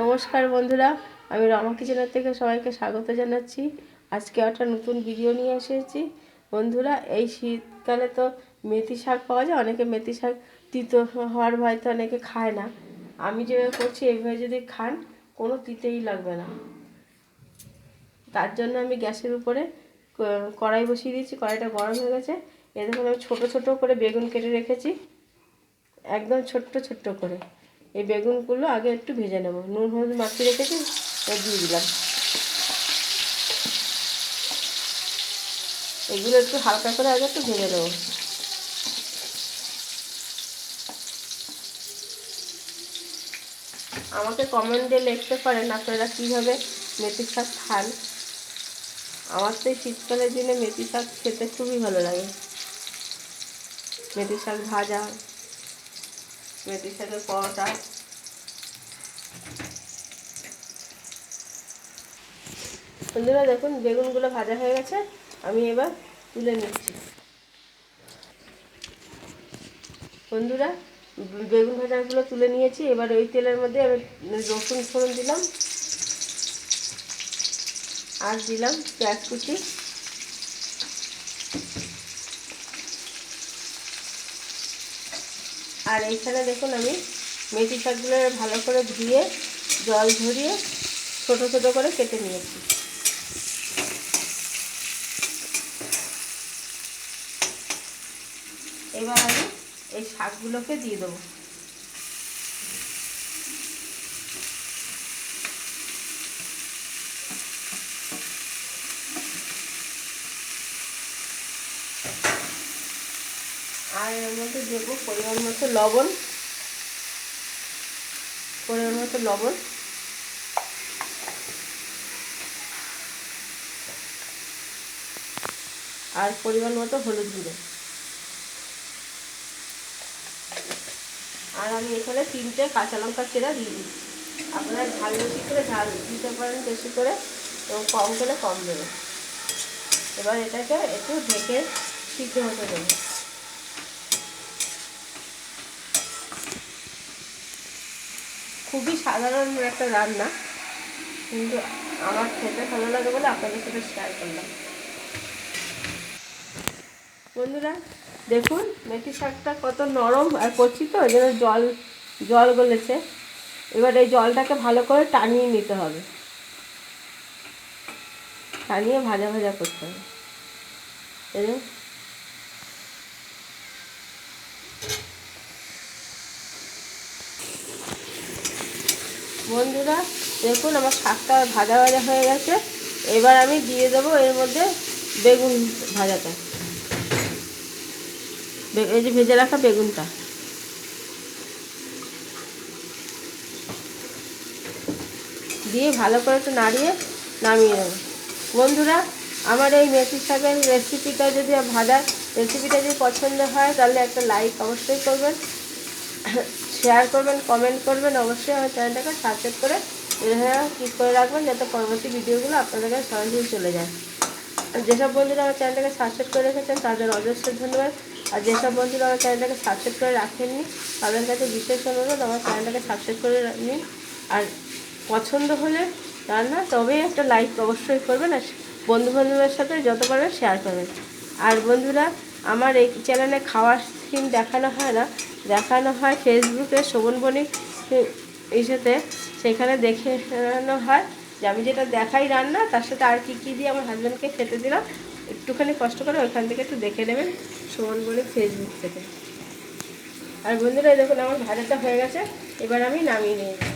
নমস্কার বন্ধুরা, আমি রমা কিচেনের থেকে সবাইকে স্বাগত জানাচ্ছি। আজকে একটা নতুন ভিডিও নিয়ে এসেছি। বন্ধুরা, এই শীতকালে তো মেথি শাক পাওয়া যায়, অনেকে মেথি শাক তিতো হওয়ার ভয়তে অনেকে খায় না। আমি যেভাবে করছি, এইভাবে যদি খান, কোনো তিতেই লাগবে না। তার জন্য আমি গ্যাসের উপরে কড়াই বসিয়ে দিয়েছি, কড়াইটা গরম হয়ে গেছে। এ দেখুন, আমি ছোটো ছোটো করে বেগুন কেটে রেখেছি। একদম ছোট্ট ছোট্ট করে। এই বেগুনগুলো আগে একটু ভেজে নেব। নুন, হলুদ মাখিয়ে রেখেছি দিয়ে দিলাম। এগুলো একটু হালকা করে আগে একটু ভেজে নেব। আমাকে কমেন্টে লিখতে পারেন আপনারা কীভাবে মেথি শাক খান। আমার তো এই শীতকালের দিনে মেথি শাক খেতে খুবই ভালো লাগে। মেথি শাক ভাজা মেথি শাকের পরোটা বন্ধুরা, দেখুন, বেগুনগুলো ভাজা হয়ে গেছে। আমি এবার তুলে নিচ্ছি। বন্ধুরা, বেগুন ভাজাগুলো তুলে নিয়েছি। এবার ওই তেলের মধ্যে আমি রসুন ফোড়ন দিলাম। আর দিলাম পেঁয়াজ কুচি। আর এইখানে দেখুন আমি মেথি শাকগুলো ভালো করে ধুয়ে, জল ঝরিয়ে ছোট ছোট করে কেটে নিয়েছি। এবার আমি এই শাকগুলোকে দিয়ে দেবো। আর এর মধ্যে দেবো পরিমাণ মতো লবণ। পরিমাণ মতো লবণ। আর পরিমাণ মতো হলুদ গুঁড়ো। আর আমি এখানে তিনটে কাঁচা লঙ্কা চেরা দিয়ে দিচ্ছি। আপনারা ঝাল বেশি করে ঝাল দিতে পারেন, বেশি করে, এবং কম করে কম দেবেন। এবার এটাকে একটু ঢেকে সিদ্ধ হতে দেবো। খুবই সাধারণ একটা রান্না, কিন্তু আমার খেতে ভালো লাগে বলে আপনাদের সাথে শেয়ার করলাম। বন্ধুরা, দেখুন, মেথি শাকটা কত নরম আর করছি তো জন্য জল জল গলেছে। এবার এই জলটাকে ভালো করে টানিয়ে নিতে হবে। টানিয়ে ভাজা ভাজা করতে হবে। বন্ধুরা, দেখুন আমার শাকটা ভাজা ভাজা হয়ে গেছে। এবার আমি দিয়ে দেবো এর মধ্যে বেগুন ভাজাটা। এই যে ভেজে রাখা বেগুনটা। দিয়ে ভালো করে একটু নাড়িয়ে নামিয়ে নেব। বন্ধুরা, আমার এই মেথি শাকের রেসিপিটা যদি ভাজা রেসিপিটা যদি পছন্দ হয়, তাহলে একটা লাইক অবশ্যই করবেন। শেয়ার করবেন কমেন্ট করবেন, অবশ্যই আমার চ্যানেলটাকে সাবস্ক্রাইব করে ক্লিক করে রাখবেন যাতে পরবর্তী ভিডিওগুলো আপনাদের কাছে সরাসরি চলে যায়। আর যেসব বন্ধুরা আমার চ্যানেলটাকে সাবস্ক্রাইব করে রেখেছেন, তাদের অজস্র ধন্যবাদ। আর যেসব বন্ধুরা আমার চ্যানেলটাকে সাবস্ক্রাইব করে রাখেননি, তাদের কাছে বিশেষ অনুরোধ, আমার চ্যানেলটাকে সাবস্ক্রাইব করে নিন। আর পছন্দ হলে রান্না, তবেই একটা লাইক অবশ্যই করবেন আর বন্ধু বান্ধবের সাথে যত পারবেন শেয়ার করবেন। আর বন্ধুরা, আমার এই চ্যানেলে খাওয়ার সিন দেখানো হয় না দেখানো হয় ফেসবুকে শোভন বণিক ইসেতে। সেখানে দেখানো হয় যে আমি যেটা দেখাই রান্না, তার সাথে আর কী কী দিয়ে আমার হাজব্যান্ডকে খেতে দিলাম, একটুখানি কষ্ট করে ওইখান থেকে একটু দেখে নেবেন শোভন বণিক ফেসবুক থেকে। আর বন্ধুরা দেখুন, আমার ভাজাটা হয়ে গেছে। এবার আমি নামিয়ে নিয়েছি